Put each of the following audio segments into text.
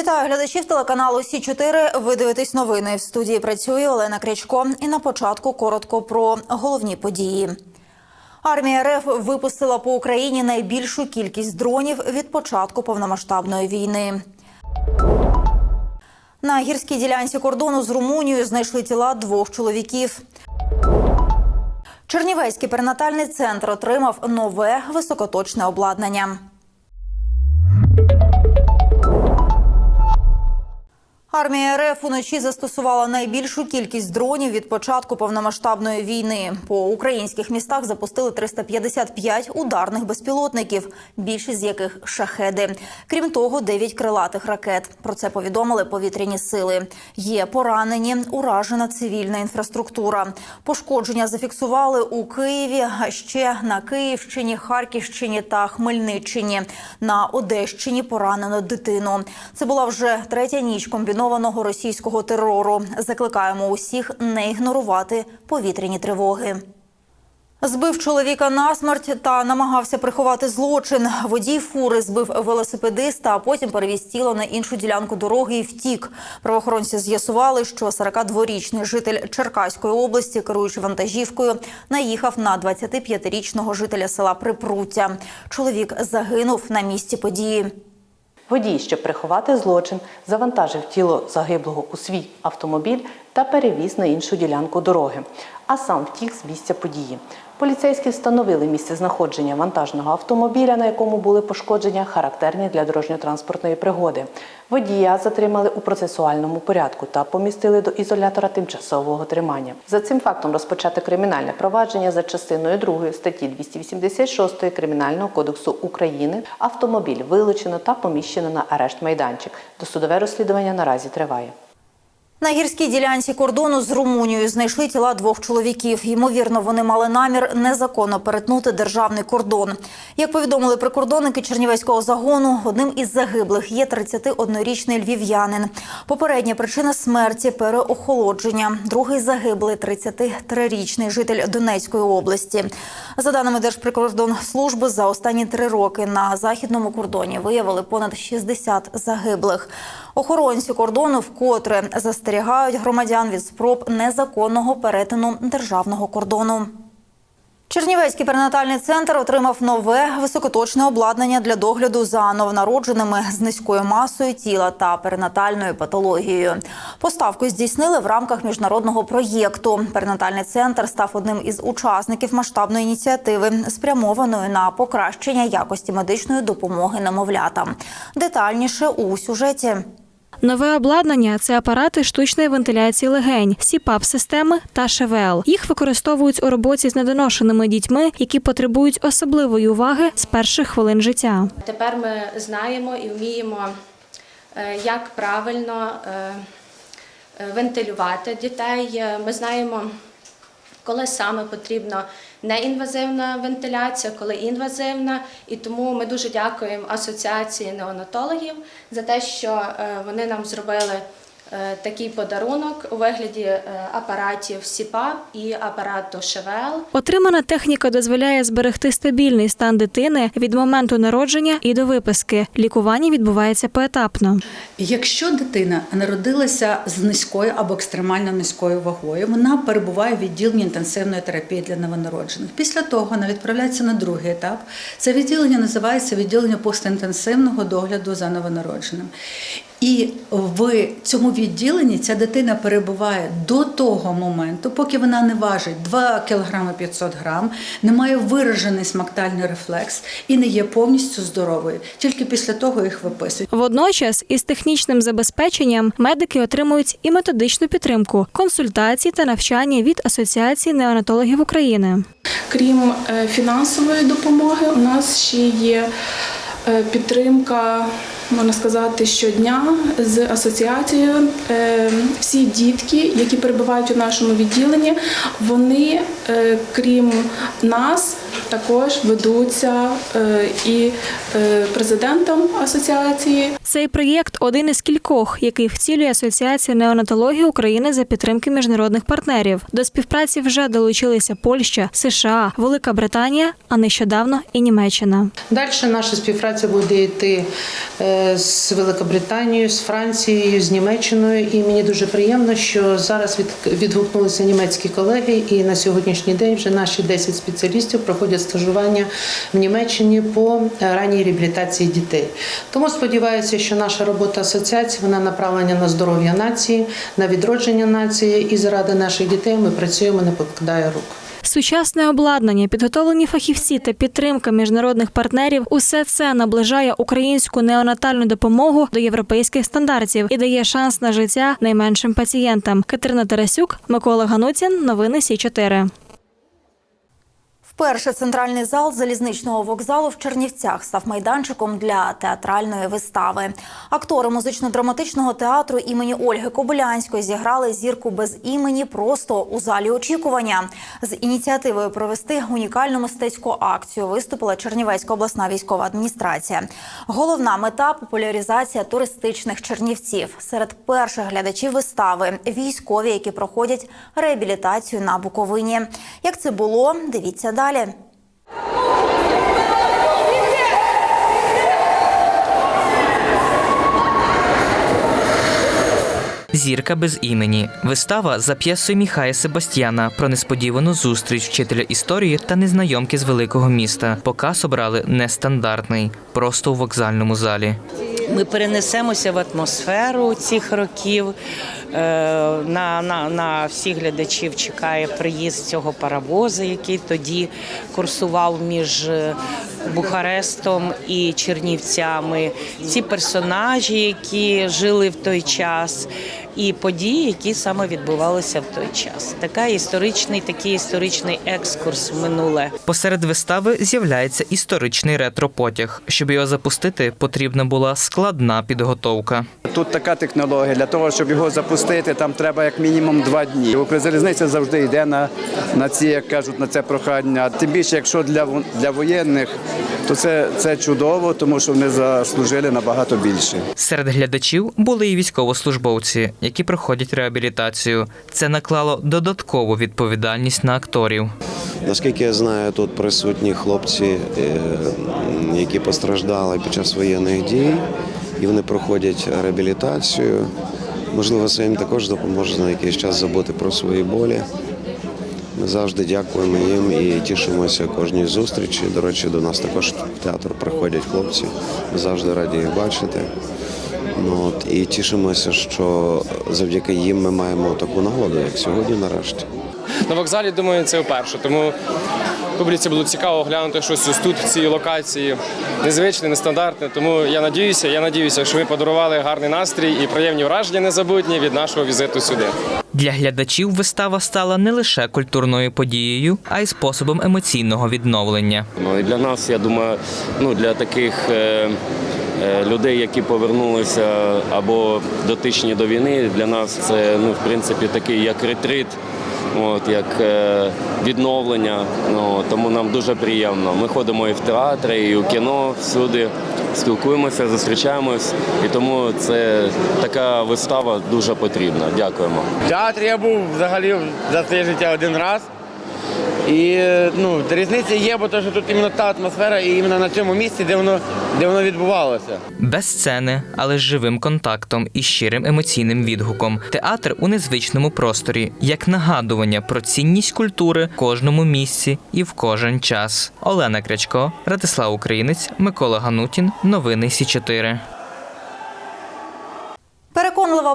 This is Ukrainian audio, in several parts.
Вітаю глядачів телеканалу Сі 4 Ви дивитесь новини. В студії працює Олена Крячко. І на початку коротко про головні події. Армія РФ випустила по Україні найбільшу кількість дронів від початку повномасштабної війни. На гірській ділянці кордону з Румунією знайшли тіла двох чоловіків. Чернівецький перинатальний центр отримав нове високоточне обладнання. Армія РФ уночі застосувала найбільшу кількість дронів від початку повномасштабної війни. По українських містах запустили 355 ударних безпілотників, більшість з яких шахеди. Крім того, 9 крилатих ракет. Про це повідомили повітряні сили. Є поранені, уражена цивільна інфраструктура. Пошкодження зафіксували у Києві, а ще на Київщині, Харківщині та Хмельниччині. На Одещині поранено дитину. Це була вже третя ніч комбінованого російського терору. Закликаємо усіх не ігнорувати повітряні тривоги. Збив чоловіка насмерть та намагався приховати злочин. Водій фури збив велосипедиста, а потім перевіз тіло на іншу ділянку дороги і втік. Правоохоронці з'ясували, що 42-річний житель Черкаської області, керуючи вантажівкою, наїхав на 25-річного жителя села Припруття. Чоловік загинув на місці події. Водій, щоб приховати злочин, завантажив тіло загиблого у свій автомобіль та перевіз на іншу ділянку дороги, а сам втік з місця події. Поліцейські встановили місце знаходження вантажного автомобіля, на якому були пошкодження, характерні для дорожньо-транспортної пригоди. Водія затримали у процесуальному порядку та помістили до ізолятора тимчасового тримання. За цим фактом розпочато кримінальне провадження за частиною 2 статті 286 Кримінального кодексу України. Автомобіль вилучено та поміщено на арешт майданчик. Досудове розслідування наразі триває. На гірській ділянці кордону з Румунією знайшли тіла двох чоловіків. Ймовірно, вони мали намір незаконно перетнути державний кордон. Як повідомили прикордонники Чернівецького загону, одним із загиблих є 31-річний львів'янин. Попередня причина смерті переохолодження. Другий загиблий 33-річний житель Донецької області. За даними Держприкордонслужби, за останні три роки на західному кордоні виявили понад 60 загиблих. Охоронці кордону вкотре застерігають громадян від спроб незаконного перетину державного кордону. Чернівецький перинатальний центр отримав нове високоточне обладнання для догляду за новонародженими з низькою масою тіла та перинатальною патологією. Поставку здійснили в рамках міжнародного проєкту. Перинатальний центр став одним із учасників масштабної ініціативи, спрямованої на покращення якості медичної допомоги немовлятам. Детальніше у сюжеті. Нове обладнання це апарати штучної вентиляції легень, СІПАП-системи та ШВЛ. Їх використовують у роботі з недоношеними дітьми, які потребують особливої уваги з перших хвилин життя. Тепер ми знаємо і вміємо, е, як правильно е, е, вентилювати дітей. Ми знаємо, коли саме потрібна неінвазивна вентиляція, коли інвазивна. І тому ми дуже дякуємо Асоціації неонатологів за те, що е, вони нам зробили такий подарунок у вигляді е, апаратів СІПАП і апарату ШВЛ. Отримана техніка дозволяє зберегти стабільний стан дитини від моменту народження і до виписки. Лікування відбувається поетапно. Якщо дитина народилася з низькою або екстремально низькою вагою, вона перебуває в відділенні інтенсивної терапії для новонароджених. Після того вона відправляється на другий етап. Це відділення називається відділення постінтенсивного догляду за новонародженим. І в цьому відділенні ця дитина перебуває до того моменту, поки вона не важить 2 кг 500 грам, не має виражений смактальний рефлекс і не є повністю здоровою. Тільки після того їх виписують. Водночас із технічним забезпеченням медики отримують і методичну підтримку, консультації та навчання від Асоціації неонатологів України. Крім е, фінансової допомоги, у нас ще є е, підтримка, можна сказати, щодня з асоціацією. Е, Всі дітки, які перебувають у нашому відділенні, вони, е, крім нас, також ведуться е, і е, президентом асоціації. Цей проєкт один із кількох, який вцілює Асоціація неонатології України за підтримки міжнародних партнерів. До співпраці вже долучилися Польща, США, Велика Британія, а нещодавно і Німеччина. Далі наша співпраця буде йти е, з Великобританією, з Францією, з Німеччиною. І мені дуже приємно, що зараз від, відгукнулися німецькі колеги, і на сьогоднішній день вже наші 10 спеціалістів проходять стажування в Німеччині по е, ранній реабілітації дітей. Тому сподіваюся, що наша робота асоціації вона направлена на здоров'я нації, на відродження нації, і заради наших дітей ми працюємо, не покладає рук. Сучасне обладнання, підготовлені фахівці та підтримка міжнародних партнерів усе це наближає українську неонатальну допомогу до європейських стандартів і дає шанс на життя найменшим пацієнтам. Катерина Тарасюк, Микола Гануцін. Новини Сі 4 Вперше центральний зал залізничного вокзалу в Чернівцях став майданчиком для театральної вистави. Актори музично-драматичного театру імені Ольги Кобилянської зіграли зірку без імені просто у залі очікування. З ініціативою провести унікальну мистецьку акцію виступила Чернівецька обласна військова адміністрація. Головна мета популяризація туристичних чернівців. Серед перших глядачів вистави військові, які проходять реабілітацію на Буковині. Як це було, дивіться далі. Зірка без імені. Вистава за п'єсою Міхая Себастьяна про несподівану зустріч вчителя історії та незнайомки з великого міста. Показ обрали нестандартний, просто у вокзальному залі. Ми перенесемося в атмосферу цих років. Е, На, на, на всіх глядачів чекає приїзд цього паровоза, який тоді курсував між е, Бухарестом і Чернівцями. Ці персонажі, які жили в той час, і події, які саме відбувалися в той час. Така історичний, такий історичний екскурс в минуле. Посеред вистави з'являється історичний ретро-потяг. Щоб його запустити, потрібна була складна підготовка. Тут така технологія. Для того, щоб його запустити, там треба як мінімум два дні. Укрзалізниця завжди йде на, на ці, як кажуть, на це прохання. Тим більше, якщо для, во- для воєнних, то це, це чудово, тому що вони заслужили набагато більше. Серед глядачів були і військовослужбовці, які проходять реабілітацію. Це наклало додаткову відповідальність на акторів. Наскільки я знаю, тут присутні хлопці, е, які постраждали під час воєнних дій, і вони проходять реабілітацію. Можливо, це їм також допоможе на якийсь час забути про свої болі. Ми завжди дякуємо їм і тішимося кожній зустрічі. До речі, до нас також в театр приходять хлопці. Ми завжди раді їх бачити. Ну, от, і тішимося, що завдяки їм ми маємо таку нагоду, як сьогодні, нарешті. На вокзалі, думаю, це вперше. Тому публіці було цікаво глянути щось ось тут, в цій локації. Незвичне, нестандартне. Тому я надіюся, я надіюся, що ви подарували гарний настрій і приємні враження незабутні від нашого візиту сюди. Для глядачів вистава стала не лише культурною подією, а й способом емоційного відновлення. Ну і для нас, я думаю, ну для таких е, е, людей, які повернулися або дотичні до війни, для нас це ну, в принципі такий як ретрит. От як е, відновлення, ну тому нам дуже приємно. Ми ходимо і в театри, і у кіно всюди спілкуємося, зустрічаємось, і тому це така вистава дуже потрібна. Дякуємо. В театрі я був взагалі за це життя один раз. І ну, різниця є, бо то, що тут іменно та атмосфера і іменно на цьому місці, де воно, де воно відбувалося. Без сцени, але з живим контактом і щирим емоційним відгуком. Театр у незвичному просторі, як нагадування про цінність культури в кожному місці і в кожен час. Олена Крячко, Радислав Українець, Микола Ганутін. Новини Сі 4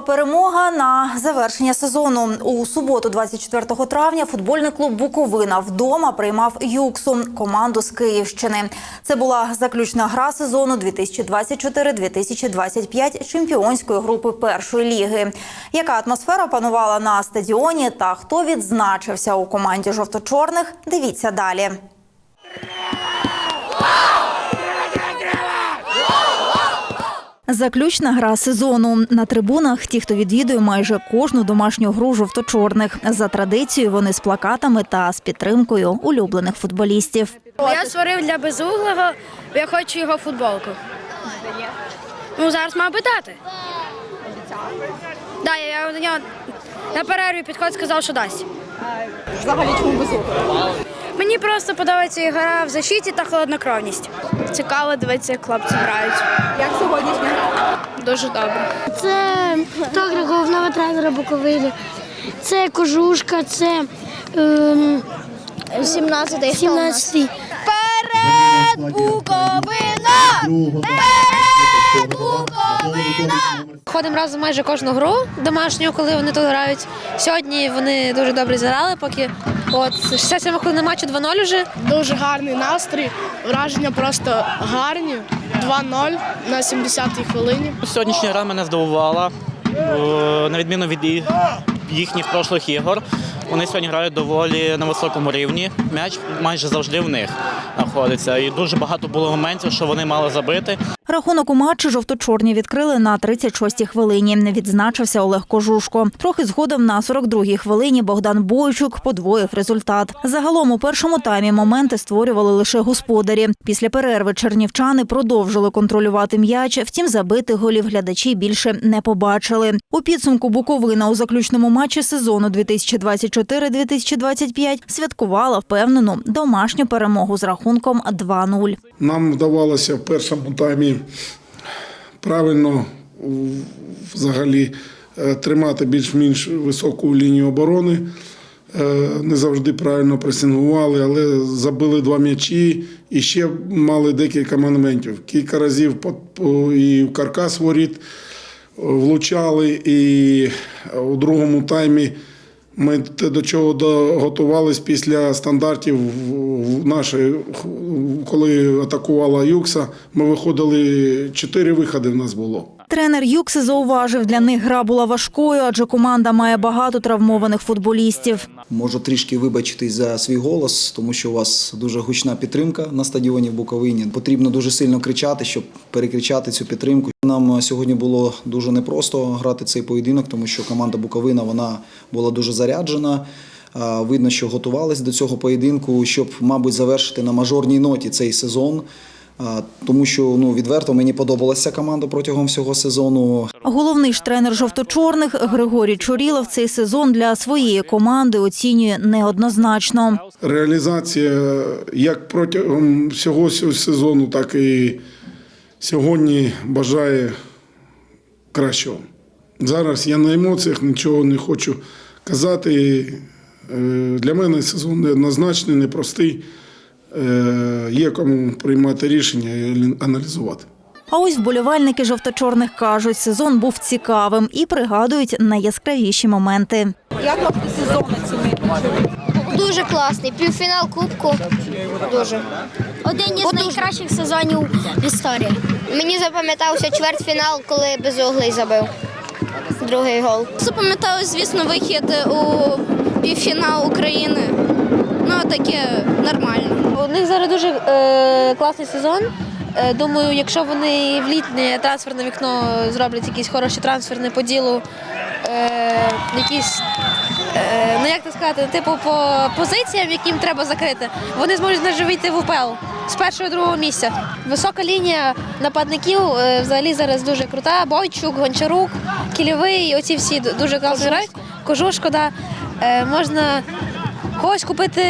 Переконлива перемога на завершення сезону. У суботу, 24 травня, футбольний клуб Буковина вдома приймав Юксу команду з Київщини. Це була заключна гра сезону 2024-2025 чемпіонської групи першої ліги. Яка атмосфера панувала на стадіоні та хто відзначився у команді жовто-чорних? Дивіться далі. Заключна гра сезону. На трибунах ті, хто відвідує майже кожну домашню гру жовто-чорних. За традицією вони з плакатами та з підтримкою улюблених футболістів. Я створив для безуглого, бо я хочу його футболку. Ну, зараз мав би дати. Да, я до нього на перерві підход сказав, що дасть. Взагалі чому безумовно? Мені просто подобається і гра в защиті та холоднокровність. Цікаво дивитися, як хлопці грають. Як сьогоднішня гра? Дуже добре. Це фотограф головного тренера Буковини. Це кожушка, це ем, 17-й. 17-й. Перед Буковина! Перед Буковина! Ходимо разом майже кожну гру домашню, коли вони тут грають. Сьогодні вони дуже добре зіграли, поки от 67 хвилина матчу 2-0 вже. Дуже гарний настрій, враження просто гарні. 2-0 на 70-й хвилині. Сьогоднішня гра мене здивувала, е, на відміну від їхніх прошлих ігор. Вони сьогодні грають доволі на високому рівні. М'яч майже завжди в них знаходиться. І дуже багато було моментів, що вони мали забити. Рахунок у матчі жовто-чорні відкрили на 36-й хвилині. Відзначився Олег Кожушко. Трохи згодом на 42-й хвилині Богдан Бойчук подвоїв результат. Загалом у першому таймі моменти створювали лише господарі. Після перерви чернівчани продовжили контролювати м'яч. Втім, забитих голів глядачі більше не побачили. У підсумку Буковина у заключному матчі сезону 2024-2025 святкувала впевнену домашню перемогу з рахунком 2-0. Нам вдавалося в першому таймі правильно взагалі е, тримати більш-менш високу лінію оборони. Е, Не завжди правильно пресингували, але забили два м'ячі і ще мали декілька моментів. Кілька разів і в каркас воріт е, влучали, і у другому таймі ми те, до чого готувалися після стандартів в коли атакувала Юкса. Ми виходили чотири виходи. В нас було. Тренер Юкси зауважив, для них гра була важкою, адже команда має багато травмованих футболістів. Можу трішки вибачитись за свій голос, тому що у вас дуже гучна підтримка на стадіоні в Буковині. Потрібно дуже сильно кричати, щоб перекричати цю підтримку. Нам сьогодні було дуже непросто грати цей поєдинок, тому що команда Буковина вона була дуже заряджена. Видно, що готувалися до цього поєдинку, щоб, мабуть, завершити на мажорній ноті цей сезон. Тому що ну відверто мені подобалася команда протягом всього сезону. Головний ж тренер жовто-чорних Григорій Чурілов цей сезон для своєї команди оцінює неоднозначно. Реалізація як протягом всього сезону, так і сьогодні бажає кращого. Зараз я на емоціях нічого не хочу казати. Е, Для мене сезон неоднозначний, непростий. Е, Є кому приймати рішення і аналізувати. А ось вболівальники жовто-чорних кажуть, сезон був цікавим і пригадують найяскравіші моменти. Як вам сезон оцінити? Дуже класний. Півфінал Кубку. Дуже. Один із найкращих сезонів в історії. Мені запам'ятався чвертьфінал, коли безуглий забив. Другий гол. Запам'яталось, звісно, вихід у півфінал України. Ну, таке нормально. У них зараз дуже е, класний сезон. Е, думаю, якщо вони в літнє трансферне вікно зроблять якісь хороші трансферні по ділу, е, якісь, е, ну як це сказати, типу по позиціям, яким треба закрити, вони зможуть навіть вийти в УПЛ з першого другого місця. Висока лінія нападників е, взагалі зараз дуже крута. Бойчук, Гончарук, Кілєвий, оці всі дуже класно грають. Кожушко, да. Е, можна когось купити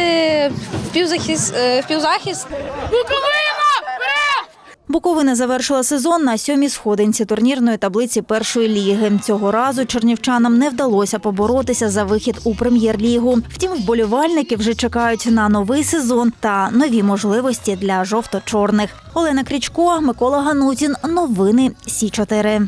в півзахист. е. Буковина завершила сезон на сьомій сходинці турнірної таблиці першої ліги. Цього разу чернівчанам не вдалося поборотися за вихід у прем'єр-лігу. Втім, вболівальники вже чекають на новий сезон та нові можливості для жовто-чорних. Олена Крічко, Микола Ганутін. Новини Сі 4